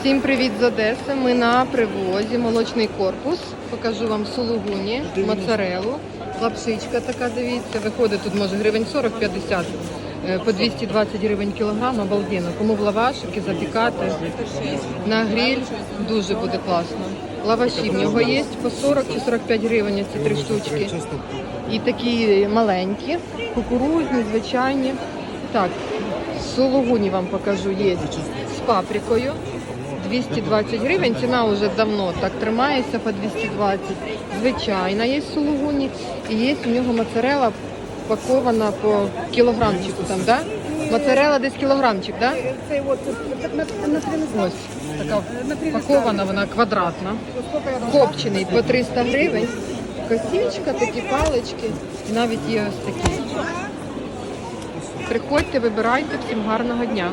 Всім привіт з Одеси. Ми на привозі, молочний корпус. Покажу вам сулугуні, моцарелу, лапшичка така, дивіться. Виходить тут може гривень 40-50, е, по 220 гривень кілограм, обалденно. Кому в лавашики запікати на гриль дуже буде класно. Лаваші в нього є по 40 чи 45 гривень ці три штучки. І такі маленькі, кукурузні, звичайні. Так, сулугуні вам покажу, є з паприкою. 220 гривень, ціна вже давно так тримається по 220. Звичайна є сулугуні. І є у нього моцарела пакована по кілограмчику там, да? Моцарела десь кілограмчик, да? Це от на, на 13. Ось така пакована, вона квадратна. Копчений по 300 гривень. Косічка, такі палички. І навіть є ось такі. Приходьте, вибирайте, всім гарного дня.